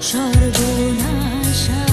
সর্বনাশা।